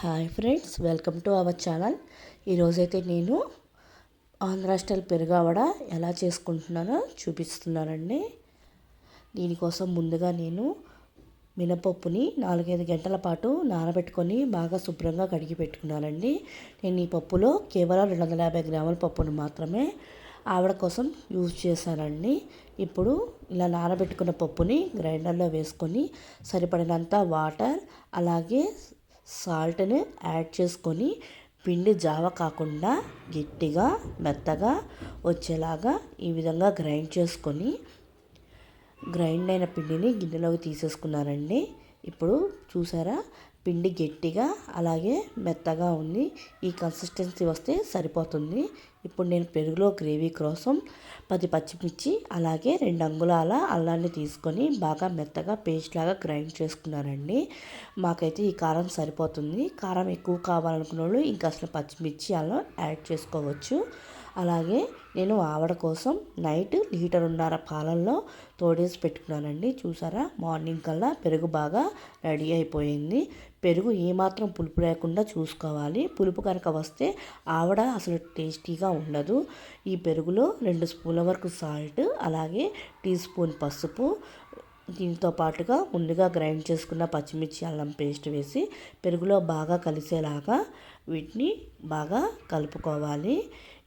Hi friends welcome to our channel. ఈరోజైతే నేను Andhra style పెరుగావడ ఎలా చేసుకుంటున్నానో చూపిస్తున్నానండి. దీనికోసం ముందుగా నేను మినపప్పుని నాలుగైదు గంటల పాటు నానబెట్టుకొని బాగా శుభ్రంగా కడిగి పెట్టుకున్నానండి. నేను ఈ పప్పులో కేవలం రెండు వందల యాభై గ్రాముల పప్పును మాత్రమే ఆవిడ కోసం యూజ్ చేశానండి. ఇప్పుడు ఇలా నానబెట్టుకున్న పప్పుని గ్రైండర్లో వేసుకొని సరిపడినంత వాటర్ అలాగే సాల్ట్ని యాడ్ చేసుకొని పిండి జావ కాకుండా గట్టిగా మెత్తగా వచ్చేలాగా ఈ విధంగా గ్రైండ్ చేసుకొని గ్రైండ్ అయిన పిండిని గిన్నెలోకి తీసేసుకున్నానండి ఇప్పుడు చూసారా? పిండి గట్టిగా అలాగే మెత్తగా ఉంది ఈ కన్సిస్టెన్సీ వస్తే సరిపోతుంది. ఇప్పుడు నేను పెరుగులో గ్రేవీ కోసం పది పచ్చిమిర్చి అలాగే రెండు అంగుళాల అల్లాన్ని తీసుకొని బాగా మెత్తగా పేస్ట్ లాగా గ్రైండ్ చేసుకున్నానండి. మాకైతే ఈ కారం సరిపోతుంది. కారం ఎక్కువ కావాలనుకున్న వాళ్ళు ఇంకా అసలు పచ్చిమిర్చి అల్లం యాడ్ చేసుకోవచ్చు. అలాగే నేను ఆవిడ కోసం నైట్ లీటర్ ఉన్నర పాలల్లో తోడేసి పెట్టుకున్నానండి. చూసారా? మార్నింగ్ కల్లా పెరుగు బాగా రెడీ అయిపోయింది. పెరుగు ఏమాత్రం పులుపు లేకుండా చూసుకోవాలి. పులుపు కనుక వస్తే ఆవిడ అసలు టేస్టీగా ఉండదు. ఈ పెరుగులో రెండు స్పూన్ల వరకు సాల్ట్ అలాగే టీ స్పూన్ పసుపు దీంతో పాటుగా ముందుగా గ్రైండ్ చేసుకున్న పచ్చిమిర్చి అల్లం పేస్ట్ వేసి పెరుగులో బాగా కలిసేలాగా వీటిని బాగా కలుపుకోవాలి.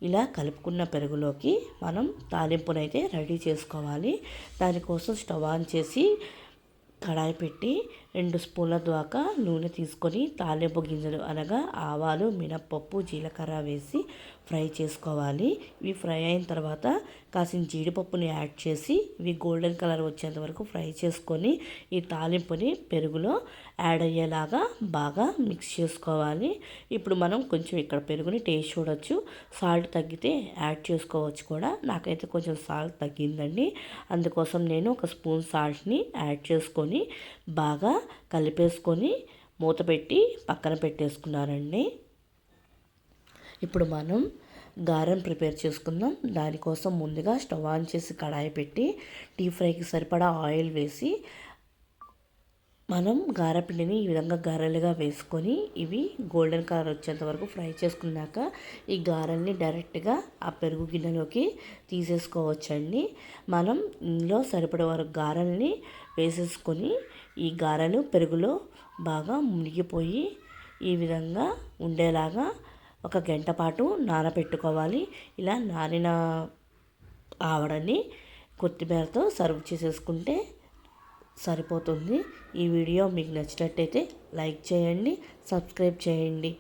ఇలా కలుపుకున్న పెరుగులోకి మనం తాలింపునైతే రెడీ చేసుకోవాలి. దానికోసం స్టవ్ ఆన్ చేసి కడాయి పెట్టి రెండు స్పూన్ల దాకా నూనె తీసుకొని తాలింపు గింజలు అనగా ఆవాలు మినప్పప్పు జీలకర్ర వేసి ఫ్రై చేసుకోవాలి. ఇవి ఫ్రై అయిన తర్వాత కాసిన జీడిపప్పుని యాడ్ చేసి ఇవి గోల్డెన్ కలర్ వచ్చేంత వరకు ఫ్రై చేసుకొని ఈ తాలింపుని పెరుగులో యాడ్ అయ్యేలాగా బాగా మిక్స్ చేసుకోవాలి. ఇప్పుడు మనం కొంచెం ఇక్కడ పెరుగుని టేస్ట్ చూడొచ్చు. సాల్ట్ తగ్గితే యాడ్ చేసుకోవచ్చు కూడా. నాకైతే కొంచెం సాల్ట్ తగ్గిందండి. అందుకోసం నేను ఒక స్పూన్ సాల్ట్ని యాడ్ చేసుకొని బాగా కలిపేసుకొని మూత పెట్టి పక్కన పెట్టేసుకున్నారండి ఇప్పుడు మనం గారెం ప్రిపేర్ చేసుకుందాం. దానికోసం ముందుగా స్టవ్ ఆన్ చేసి కడాయి పెట్టి డీప్ ఫ్రైకి సరిపడా ఆయిల్ వేసి మనం గారెపిండిని ఈ విధంగా గారెలుగా వేసుకొని ఇవి గోల్డెన్ కలర్ వచ్చేంత వరకు ఫ్రై చేసుకున్నాక ఈ గారెల్ని డైరెక్ట్గా ఆ పెరుగు గిన్నెలోకి తీసేసుకోవచ్చండి. మనం ఇందులో సరిపడే వరకు గారెల్ని వేసేసుకొని ఈ గారెలు పెరుగులో బాగా మునిగిపోయి ఈ విధంగా ఉండేలాగా ఒక గంట పాటు నానబెట్టుకోవాలి. ఇలా నానిన ఆవడని కొత్తిమీరతో సర్వ్ చేసేసుకుంటే సరిపోతుంది. ఈ వీడియో మీకు నచ్చినట్టయితే లైక్ చేయండి సబ్స్క్రైబ్ చేయండి.